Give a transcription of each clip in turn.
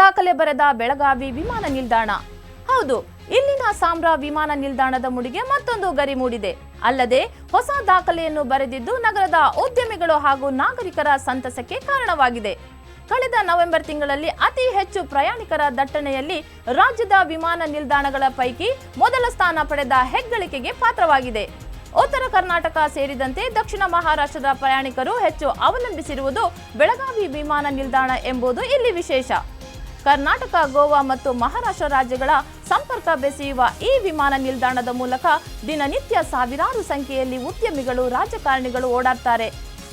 ದಾಖಲೆ ಬರೆದ ಬೆಳಗಾವಿ ವಿಮಾನ ನಿಲ್ದಾಣ. ಹೌದು, ಇಲ್ಲಿನ ಸಾಂಬ್ರಾ ವಿಮಾನ ನಿಲ್ದಾಣದ ಮುಡಿಗೆ ಮತ್ತೊಂದು ಗರಿ ಮೂಡಿದೆ. ಅಲ್ಲದೆ, ಹೊಸ ದಾಖಲೆಯನ್ನು ಬರೆದಿದ್ದು ನಗರದ ಉದ್ಯಮಿಗಳು ಹಾಗೂ ನಾಗರಿಕರ ಸಂತಸಕ್ಕೆ ಕಾರಣವಾಗಿದೆ. ಕಳೆದ ನವೆಂಬರ್ ತಿಂಗಳಲ್ಲಿ ಅತಿ ಹೆಚ್ಚು ಪ್ರಯಾಣಿಕರ ದಟ್ಟಣೆಯಲ್ಲಿ ರಾಜ್ಯದ ವಿಮಾನ ನಿಲ್ದಾಣಗಳ ಪೈಕಿ ಮೊದಲ ಸ್ಥಾನ ಪಡೆದ ಹೆಗ್ಗಳಿಕೆಗೆ ಪಾತ್ರವಾಗಿದೆ. ಉತ್ತರ ಕರ್ನಾಟಕ ಸೇರಿದಂತೆ ದಕ್ಷಿಣ ಮಹಾರಾಷ್ಟ್ರದ ಪ್ರಯಾಣಿಕರು ಹೆಚ್ಚು ಅವಲಂಬಿಸಿರುವುದು ಬೆಳಗಾವಿ ವಿಮಾನ ನಿಲ್ದಾಣ ಎಂಬುದು ಇಲ್ಲಿ ವಿಶೇಷ. ಕರ್ನಾಟಕ, ಗೋವಾ ಮತ್ತು ಮಹಾರಾಷ್ಟ್ರ ರಾಜ್ಯಗಳ ಸಂಪರ್ಕ ಬೆಸೆಯುವ ಈ ವಿಮಾನ ನಿಲ್ದಾಣದ ಮೂಲಕ ದಿನನಿತ್ಯ ಸಾವಿರಾರು ಸಂಖ್ಯೆಯಲ್ಲಿ ಉದ್ಯಮಿಗಳು, ರಾಜಕಾರಣಿಗಳು ಓಡಾಡ್ತಾರೆ.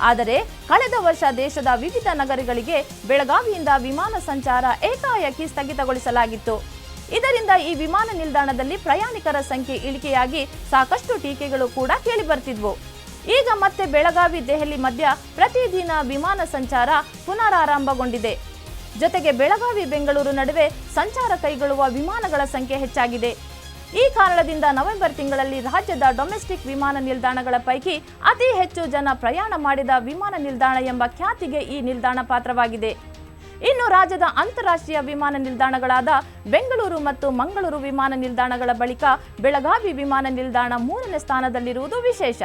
ಆದರೆ ಕಳೆದ ವರ್ಷ ದೇಶದ ವಿವಿಧ ನಗರಗಳಿಗೆ ಬೆಳಗಾವಿಯಿಂದ ವಿಮಾನ ಸಂಚಾರ ಏಕಾಏಕಿ ಸ್ಥಗಿತಗೊಳಿಸಲಾಗಿತ್ತು. ಇದರಿಂದ ಈ ವಿಮಾನ ನಿಲ್ದಾಣದಲ್ಲಿ ಪ್ರಯಾಣಿಕರ ಸಂಖ್ಯೆ ಇಳಿಕೆಯಾಗಿ ಸಾಕಷ್ಟು ಟೀಕೆಗಳು ಕೂಡ ಕೇಳಿಬರ್ತಿದ್ವು. ಈಗ ಮತ್ತೆ ಬೆಳಗಾವಿ, ದೆಹಲಿ ಮಧ್ಯ ಪ್ರತಿದಿನ ವಿಮಾನ ಸಂಚಾರ ಪುನರಾರಂಭಗೊಂಡಿದೆ. ಜೊತೆಗೆ ಬೆಳಗಾವಿ ಬೆಂಗಳೂರು ನಡುವೆ ಸಂಚಾರ ಕೈಗೊಳ್ಳುವ ವಿಮಾನಗಳ ಸಂಖ್ಯೆ ಹೆಚ್ಚಾಗಿದೆ. ಈ ಕಾರಣದಿಂದ ನವೆಂಬರ್ ತಿಂಗಳಲ್ಲಿ ರಾಜ್ಯದ ಡೊಮೆಸ್ಟಿಕ್ ವಿಮಾನ ನಿಲ್ದಾಣಗಳ ಪೈಕಿ ಅತಿ ಹೆಚ್ಚು ಜನ ಪ್ರಯಾಣ ಮಾಡಿದ ವಿಮಾನ ನಿಲ್ದಾಣ ಎಂಬ ಖ್ಯಾತಿಗೆ ಈ ನಿಲ್ದಾಣ ಪಾತ್ರವಾಗಿದೆ. ಇನ್ನು ರಾಜ್ಯದ ಅಂತಾರಾಷ್ಟ್ರೀಯ ವಿಮಾನ ನಿಲ್ದಾಣಗಳಾದ ಬೆಂಗಳೂರು ಮತ್ತು ಮಂಗಳೂರು ವಿಮಾನ ನಿಲ್ದಾಣಗಳ ಬಳಿಕ ಬೆಳಗಾವಿ ವಿಮಾನ ನಿಲ್ದಾಣ ಮೂರನೇ ಸ್ಥಾನದಲ್ಲಿರುವುದು ವಿಶೇಷ.